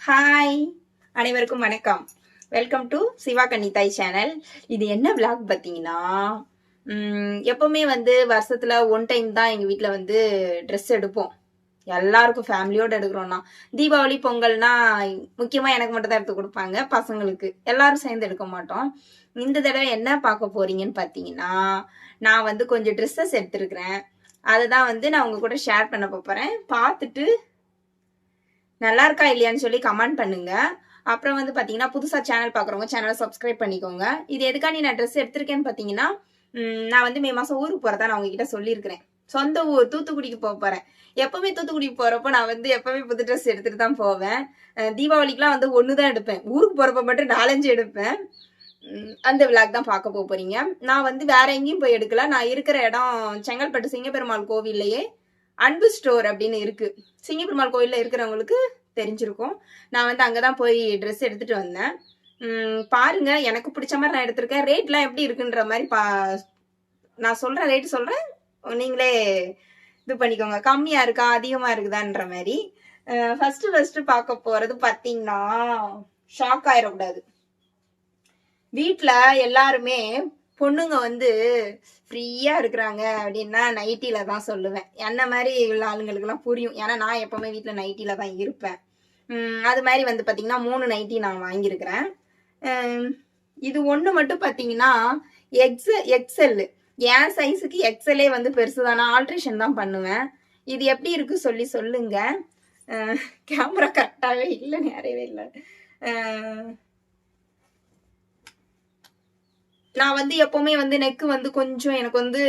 Hi அனைவருக்கும் வணக்கம். Welcome to Siva Kannithai channel இது என்ன விளாக் பார்த்தீங்கன்னா எப்போவுமே எப்பவுமே வந்து வருஷத்துல ஒன் டைம் தான் எங்க வீட்டில் வந்து ட்ரெஸ் எடுப்போம். எல்லாருக்கும் ஃபேமிலியோட எடுக்கிறோம்னா தீபாவளி பொங்கல்னா முக்கியமா எனக்கு மட்டும் தான் எடுத்து கொடுப்பாங்க பசங்களுக்கு. எல்லாரும் சேர்ந்து எடுக்க மாட்டோம். இந்த தடவை என்ன பார்க்க போறீங்கன்னு பார்த்தீங்கன்னா நான் வந்து கொஞ்சம் ட்ரெஸ்ஸஸ் எடுத்திருக்கிறேன். அதை தான் வந்து நான் உங்க கூட ஷேர் பண்ண போறேன். பார்த்துட்டு நல்லா இருக்கா இல்லையான்னு சொல்லி கமெண்ட் பண்ணுங்க. அப்புறம் வந்து பாத்தீங்கன்னா புதுசா சேனல் பாக்குறவங்க சேனலை சப்ஸ்கிரைப் பண்ணிக்கோங்க. இது எதுக்காண்டி நான் ட்ரெஸ் எடுத்திருக்கேன்னு பாத்தீங்கன்னா நான் வந்து மே மாசம் ஊருக்கு போறதா நான் உங்ககிட்ட சொல்லியிருக்கிறேன். சொந்த ஊர் தூத்துக்குடிக்கு போக போறேன். எப்பவுமே தூத்துக்குடிக்கு போறப்போ நான் வந்து எப்பவுமே புது ட்ரெஸ் எடுத்துட்டு தான் போவேன். தீபாவளிக்குலாம் வந்து ஒன்று தான் எடுப்பேன். ஊருக்கு போறப்ப மட்டும் நாலஞ்சு எடுப்பேன். அந்த விளாக் தான் பார்க்க போக போறீங்க. நான் வந்து வேற எங்கேயும் போய் எடுக்கல. நான் இருக்கிற இடம் செங்கல்பட்டு சிங்கப்பெருமாள் கோவில்லையே. அன்பு ஸ்டோர் அப்படின்னு இருக்கு. சிங்கப்பெருமாள் கோயிலில் இருக்கிறவங்களுக்கு தெரிஞ்சிருக்கும். நான் வந்து அங்கே தான் போய் ட்ரெஸ் எடுத்துட்டு வந்தேன். பாருங்க எனக்கு பிடிச்ச மாதிரி நான் எடுத்திருக்கேன். ரேட்லாம் எப்படி இருக்குன்ற மாதிரி பா நான் சொல்கிறேன் ரேட் சொல்கிறேன் நீங்களே இது பண்ணிக்கோங்க. கம்மியாக இருக்கா அதிகமாக இருக்குதான்ற மாதிரி. ஃபஸ்ட்டு ஃபஸ்ட்டு பார்க்க போகிறது பார்த்தீங்கன்னா ஷாக் ஆயிடக்கூடாது. வீட்டில் எல்லாருமே பொண்ணுங்க வந்து ஃப்ரீயா இருக்கிறாங்க அப்படின்னா நைட்டில தான் சொல்லுவேன். என்ன மாதிரி உள்ள ஆளுங்களுக்குலாம் புரியும். ஏன்னா நான் எப்பவுமே வீட்டில் நைட்டில தான் இருப்பேன். அது மாதிரி வந்து பாத்தீங்கன்னா மூணு நைட்டி நான் வாங்கியிருக்கிறேன் இது ஒன்று மட்டும் பார்த்தீங்கன்னா எக்ஸ் எக்ஸல் என் சைஸுக்கு எக்ஸலே வந்து பெருசு தான் நான் ஆல்ட்ரேஷன் தான் பண்ணுவேன். இது எப்படி இருக்கு சொல்லி சொல்லுங்க. கேமரா கரெக்டாகவே இல்லை நிறையவே இல்லை. நான் வந்து எப்பவுமே வந்து நெக்கு வந்து கொஞ்சம் எனக்கு வந்து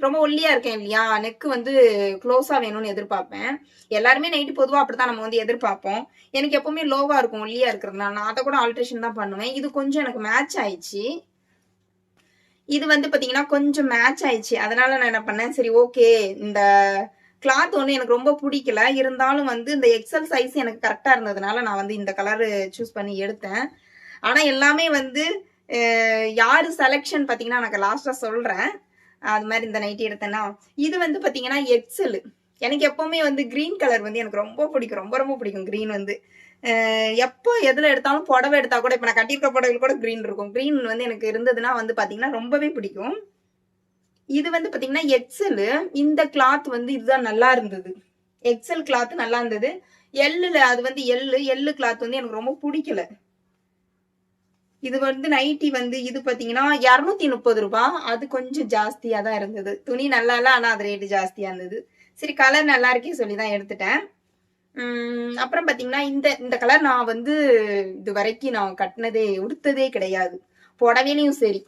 ரொம்ப ஒல்லியா இருக்கேன் இல்லையா? நெக்கு வந்து க்ளோஸா வேணும்னு எதிர்பார்ப்பேன். எல்லாருமே நைட்டு பொதுவாக அப்படித்தான் நம்ம வந்து எதிர்பார்ப்போம். எனக்கு எப்பவுமே லோவா இருக்கும் ஒல்லியா இருக்கிறதுனால. நான் அதை கூட ஆல்ட்ரேஷன் தான் பண்ணுவேன். இது கொஞ்சம் எனக்கு மேட்ச் ஆயிடுச்சு. இது வந்து பாத்தீங்கன்னா கொஞ்சம் மேட்ச் ஆயிடுச்சு. அதனால நான் என்ன பண்ணேன்? சரி ஓகே இந்த கிளாத் ஒன்று எனக்கு ரொம்ப பிடிக்கல. இருந்தாலும் வந்து இந்த எக்ஸல் சைஸ் எனக்கு கரெக்டா இருந்ததுனால நான் வந்து இந்த கலர் சூஸ் பண்ணி எடுத்தேன். ஆனா எல்லாமே வந்து யார் செலெக்ஷன் பார்த்தீங்கன்னா நான் லாஸ்ட்டாக சொல்கிறேன் அது மாதிரி இந்த நைட்டி எடுத்தேன்னா இது வந்து பார்த்தீங்கன்னா எக்ஸல் எனக்கு எப்போவுமே வந்து க்ரீன் கலர் வந்து எனக்கு ரொம்ப பிடிக்கும். ரொம்ப ரொம்ப பிடிக்கும் க்ரீன் வந்து. எப்போ எதில் எடுத்தாலும் புடவை எடுத்தால் கூட இப்போ நான் கட்டியிருக்க புடவைகள் கூட க்ரீன் இருக்கும். க்ரீன் வந்து எனக்கு இருந்ததுன்னா வந்து பார்த்தீங்கன்னா ரொம்பவே பிடிக்கும். இது வந்து பார்த்தீங்கன்னா எக்ஸல் இந்த கிளாத் வந்து இதுதான் நல்லா இருந்தது. எக்ஸல் கிளாத் நல்லா இருந்தது. எல்லுல அது வந்து எள்ளு எள்ளு கிளாத் வந்து எனக்கு ரொம்ப பிடிக்கல. இது வந்து நைட்டி வந்து இது பாத்தீங்கன்னா இரநூத்தி முப்பது ரூபாய் அது கொஞ்சம் ஜாஸ்தியா தான் இருந்தது. துணி நல்லா இல்ல ஆனா அது ரேட்டு ஜாஸ்தியா இருந்தது. சரி கலர் நல்லா இருக்கே சொல்லி தான் எடுத்துட்டேன். அப்புறம் பாத்தீங்கன்னா இந்த இந்த கலர் நான் வந்து இது வரைக்கும் நான் கட்டினதே உடுத்ததே கிடையாது. புடவையிலையும் சரி.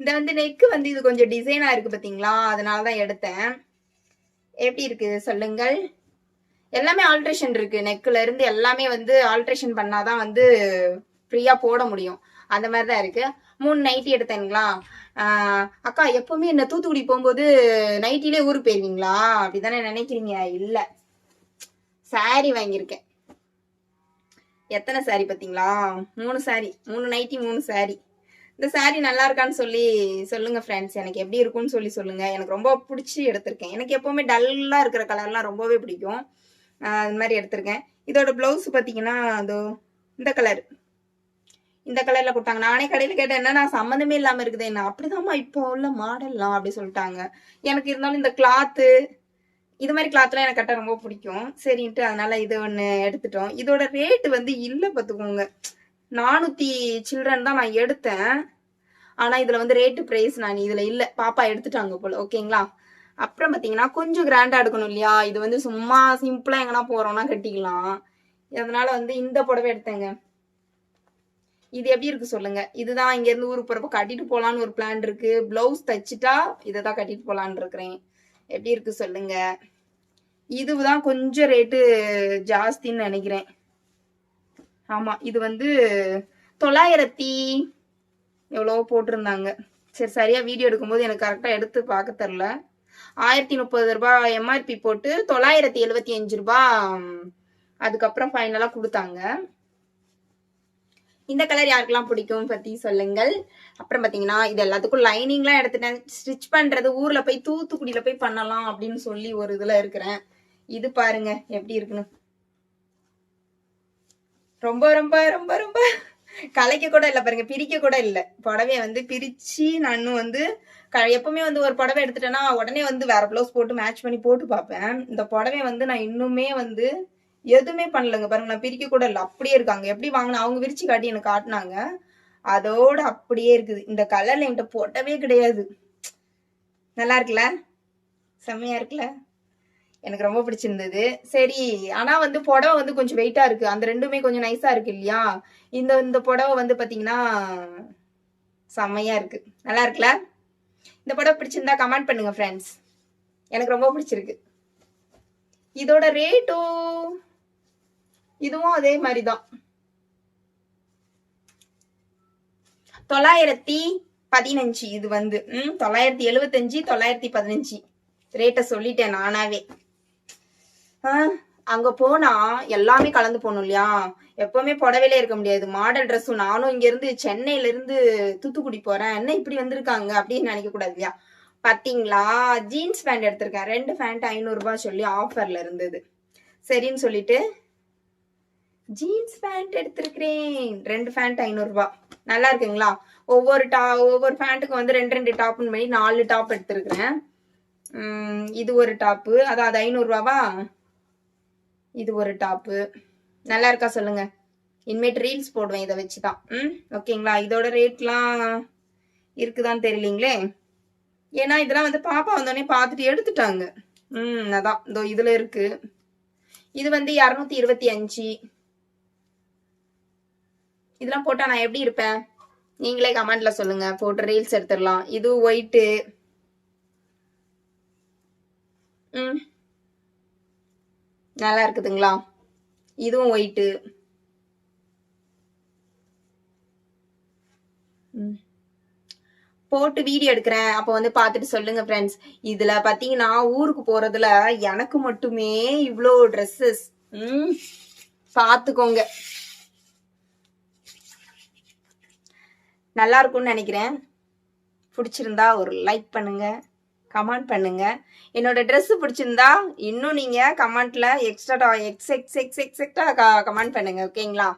இந்த வந்து நெக்கு வந்து இது கொஞ்சம் டிசைனா இருக்கு பாத்தீங்களா? அதனால தான் எடுத்தேன். எப்படி இருக்கு? சொல்லுங்கள். எல்லாமே ஆல்ட்ரேஷன் இருக்கு. நெக்ல இருந்து எல்லாமே வந்து ஆல்ட்ரேஷன் பண்ணாதான் வந்து ஃப்ரீயாக போட முடியும். அந்த மாதிரி தான் இருக்கு மூணு நைட்டி எடுத்தேங்களா அக்கா எப்பவுமே என்ன தூத்துக்குடி போகும்போது நைட்டிலே ஊருக்கு போயிருவீங்களா? அப்படிதானே நினைக்கிறீங்க. இல்லை. சாரி வாங்கியிருக்கேன். எத்தனை சாரி பார்த்தீங்களா? மூணு சாரி மூணு நைட்டி மூணு சாரி இந்த சாரி நல்லா இருக்கான்னு சொல்லி சொல்லுங்க ஃப்ரெண்ட்ஸ் எனக்கு எப்படி இருக்கும்னு சொல்லி சொல்லுங்க. எனக்கு ரொம்ப பிடிச்சி எடுத்திருக்கேன். எனக்கு எப்பவுமே டல்லாக இருக்கிற கலர்லாம் ரொம்பவே பிடிக்கும். அது மாதிரி எடுத்திருக்கேன். இதோட ப்ளவுஸ் பார்த்தீங்கன்னா அதோ இந்த கலர் இந்த கலர்ல கொடுத்தாங்க. நானே கடையில கேட்டேன் என்ன நான் சம்மந்தமே இல்லாம இருக்குது என்ன அப்படிதாம்மா இப்போ உள்ள மாடல்லாம் அப்படி சொல்லிட்டாங்க. எனக்கு இருந்தாலும் இந்த கிளாத்து இது மாதிரி கிளாத்லாம் எனக்கு கட்ட ரொம்ப பிடிக்கும். சரின்ட்டு அதனால இது ஒண்ணு எடுத்துட்டோம். இதோட ரேட் வந்து இல்ல பாத்துக்கோங்க. நானூத்தி சில்ட்ரன் தான் நான் எடுத்தேன். ஆனா இதுல வந்து ரேட்டு பிரைஸ் நான் இதுல இல்ல. பாப்பா எடுத்துட்டாங்க போல ஓகேங்களா? அப்புறம் பாத்தீங்கன்னா கொஞ்சம் கிராண்டா எடுக்கணும் இல்லையா? இது வந்து சும்மா சிம்பிளா எங்கன்னா போறோம்னா கட்டிக்கலாம். அதனால வந்து இந்த புடவை எடுத்தேங்க. இது எப்படி இருக்கு சொல்லுங்க. இதுதான் இங்க இருந்து ஊருக்கு போறப்ப கட்டிட்டு போலான்னு ஒரு பிளான் இருக்கு. பிளவுஸ் தைச்சிட்டா இதை தான் கட்டிட்டு போலான்னு இருக்கிறேன். எப்படி இருக்கு சொல்லுங்க. இதுதான் கொஞ்சம் ரேட்டு ஜாஸ்தின்னு நினைக்கிறேன். ஆமா இது வந்து தொள்ளாயிரத்தி எவ்வளவோ போட்டிருந்தாங்க. சரி சரியா வீடியோ எடுக்கும்போது எனக்கு கரெக்டா எடுத்து பார்க்க தெரில. ஆயிரத்தி முப்பது ரூபாய் எம்ஆர்பி போட்டு தொள்ளாயிரத்தி எழுபத்தி அஞ்சு ரூபாய் அதுக்கப்புறம் ஃபைனலாக கொடுத்தாங்க. இந்த கலர் யாருக்கெல்லாம் பிடிக்கும் பத்தி சொல்லுங்கள். அப்புறம் பாத்தீங்கன்னா இது எல்லாத்துக்கும் லைனிங்லாம் எடுத்துட்டேன். ஸ்டிச் பண்றது ஊர்ல போய் தூத்துக்குடியில் போய் பண்ணலாம் அப்படின்னு சொல்லி ஒரு இதுல இருக்கிறேன். இது பாருங்க எப்படி இருக்குன்னு. ரொம்ப ரொம்ப ரொம்ப ரொம்ப கலைக்க கூட இல்லை பாருங்க பிரிக்க கூட இல்லை. புடவைய வந்து பிரிச்சு நான் வந்து க- எப்பவுமே வந்து ஒரு புடவை எடுத்துட்டேன்னா உடனே வந்து வேற பிளவுஸ் போட்டு மேட்ச் பண்ணி போட்டு பார்ப்பேன். இந்த புடவைய வந்து நான் இன்னுமே வந்து எதுவுமே பண்ணலங்க. பாருங்க நான் பிரிக்க கூட இல்லை. அப்படியே இருக்காங்க. எப்படி வாங்கினா அவங்க விரிச்சு காட்டி எனக்கு காட்டினாங்க. அதோட அப்படியே இருக்குது. இந்த கலர்ல என்கிட்ட போட்டவே கிடையாது. நல்லா இருக்குல்ல? செம்மையா இருக்குல்ல? எனக்கு ரொம்ப பிடிச்சிருந்தது. சரி ஆனா வந்து புடவை வந்து கொஞ்சம் வெயிட்டா இருக்கு. அந்த ரெண்டுமே கொஞ்சம் நைஸா இருக்கு இல்லையா? இந்த இந்த புடவை வந்து பாத்தீங்கன்னா செம்மையா இருக்கு. நல்லா இருக்குல்ல? இந்த புடவை பிடிச்சிருந்தா கமெண்ட் பண்ணுங்க ஃப்ரெண்ட்ஸ் எனக்கு ரொம்ப பிடிச்சிருக்கு. இதோட ரேட்டோ இதுவும் அதே மாதிரி தான் தொள்ளாயிரத்தி பதினஞ்சு இது வந்து. ம் தொள்ளாயிரத்தி எழுவத்தஞ்சு தொள்ளாயிரத்தி பதினஞ்சு. ரேட்டை சொல்லிட்டேன் நானாவே. ஆ, அங்க போனா எல்லாமே கலந்து போகணும் இல்லையா? எப்பவுமே புடவையிலே இருக்க முடியாது. மாடல் ட்ரெஸ்ஸும் நானும் இங்க இருந்து சென்னையில இருந்து தூத்துக்குடி போறேன். என்ன இப்படி வந்திருக்காங்க அப்படின்னு நினைக்க கூடாது இல்லையா? பாத்தீங்களா? ஜீன்ஸ் பேண்ட் எடுத்திருக்கேன். ரெண்டு பேண்ட் ஐநூறு ரூபாய் சொல்லி ஆஃபர்ல இருந்தது. சரின்னு சொல்லிட்டு ஜீன்ஸ் பேண்ட் எடுத்திருக்கிறேன். ரெண்டு பேண்ட் ஐநூறு ரூபாய் நல்லா இருக்குங்களா? ஒவ்வொரு டா ஒவ்வொரு பேண்ட்டுக்கு வந்து ரெண்டு ரெண்டு டாப்னு பண்ணி நாலு டாப் எடுத்திருக்கிறேன். இது ஒரு டாப்பு அதாவது அது ஐநூறுரூவாவா இது ஒரு டாப்பு நல்லா இருக்கா சொல்லுங்க. இனிமேட்டு ரீல்ஸ் போடுவேன் இதை வச்சு தான் ம் ஓகேங்களா? இதோட ரேட்லாம் இருக்குதான்னு தெரியலீங்களே? ஏன்னா இதெல்லாம் வந்து பாப்பா வந்தோடனே பார்த்துட்டு எடுத்துட்டாங்க. ம் அதான். இதோ இதில் இருக்குது இது வந்து இரநூத்தி இருபத்தி அஞ்சு. இதெல்லாம் போட்டா நான் எப்படி இருப்பேன்? நீங்களே கமெண்ட்ல சொல்லுங்க. போட்டு ரீல்ஸ் எடுத்துடலாம். இது ஒயிட்டு ம். நல்லா இருக்குதுங்களா? இதுவும் ஒயிட்டு ம். போட்டு வீடியோ எடுக்கிறேன். அப்போ வந்து பார்த்துட்டு சொல்லுங்க ஃப்ரெண்ட்ஸ் இதுல பாத்தீங்கன்னா ஊருக்கு போறதுல எனக்கு மட்டுமே இவ்வளோ ட்ரெஸ்ஸஸ் ம். பார்த்துக்கோங்க. நல்லா இருக்கும்னு நினைக்கிறேன். பிடிச்சிருந்தா ஒரு லைக் பண்ணுங்க கமெண்ட் பண்ணுங்க. என்னோட ட்ரெஸ் பிடிச்சிருந்தா இன்னும் நீங்க கமெண்ட்ல extra X X X extra comment பண்ணுங்க ஓகேங்களா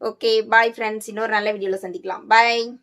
ஓகே பாய் ஃப்ரெண்ட்ஸ் இன்னொரு நல்ல வீடியோல சந்திக்கலாம். பாய்